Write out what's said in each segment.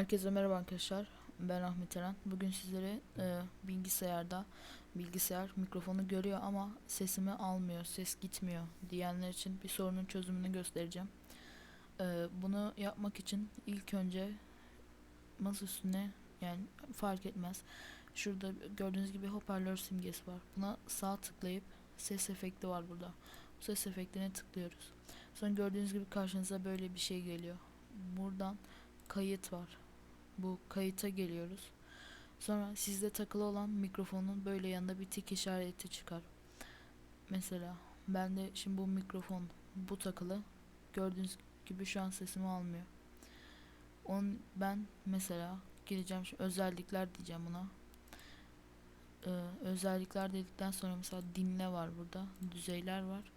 Herkese merhaba arkadaşlar. Ben Ahmet Eren. Bugün sizlere e, bilgisayarda bilgisayar mikrofonu görüyor ama sesimi almıyor, ses gitmiyor diyenler için bir sorunun çözümünü göstereceğim. E, bunu yapmak için ilk önce masa üstüne yani fark etmez. Şurada gördüğünüz gibi hoparlör simgesi var. Buna sağ tıklayıp ses efekti var burada. Bu ses efektine tıklıyoruz. Sonra gördüğünüz gibi karşınıza böyle bir şey geliyor. Buradan kayıt var. Bu kayıta geliyoruz. Sonra sizde takılı olan mikrofonun böyle yanında bir tik işareti çıkar. Mesela ben de şimdi bu mikrofon bu takılı. Gördüğünüz gibi şu an sesimi almıyor. On ben mesela gireceğim şimdi özellikler diyeceğim buna. Ee, özellikler dedikten sonra mesela dinle var burada. Düzeyler var.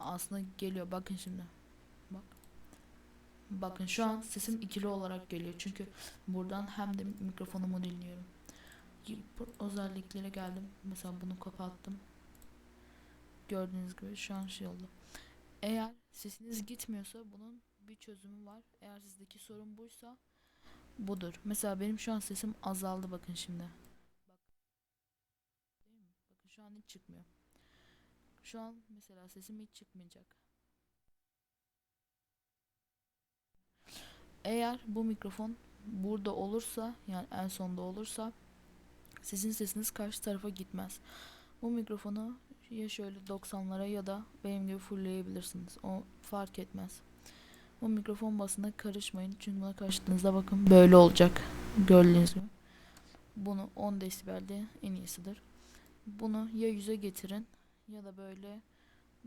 Aslında geliyor. Bakın şimdi. Bak. Bakın şu an sesim ikili olarak geliyor. Çünkü buradan hem de mikrofonumu dinliyorum. Özelliklere geldim. Mesela bunu kapattım. Gördüğünüz gibi şu an şey oldu. Eğer sesiniz gitmiyorsa bunun bir çözümü var. Eğer sizdeki sorun buysa budur. Mesela benim şu an sesim azaldı bakın şimdi. Bak. Değil mi? Bakın şu an hiç çıkmıyor. Şu an mesela sesim hiç çıkmayacak. Eğer bu mikrofon burada olursa yani en sonda olursa sizin sesiniz karşı tarafa gitmez. Bu mikrofonu ya şöyle 90'lara ya da benim gibi fullleyebilirsiniz. O fark etmez. Bu mikrofon basına karışmayın. Çünkü buna karıştığınızda bakın böyle olacak. Gördüğünüz gibi. Bunu 10 desibelde en iyisidir. Bunu ya 100'e getirin ya da böyle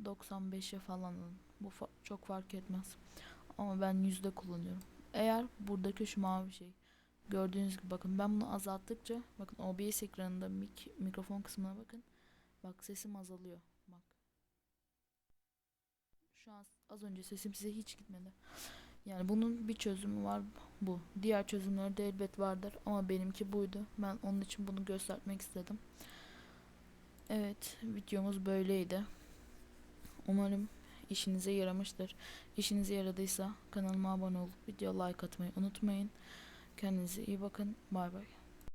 95'e falan. Bu fa- çok fark etmez. Ama ben yüzde kullanıyorum. Eğer buradaki şu mavi şey gördüğünüz gibi bakın ben bunu azalttıkça bakın OBS ekranında mik mikrofon kısmına bakın. Bak sesim azalıyor. Bak. Şu an az önce sesim size hiç gitmedi. Yani bunun bir çözümü var bu. Diğer çözümleri de elbet vardır ama benimki buydu. Ben onun için bunu göstermek istedim. Evet, videomuz böyleydi. Umarım işinize yaramıştır. İşinize yaradıysa kanalıma abone olup video like atmayı unutmayın. Kendinize iyi bakın. Bay bay.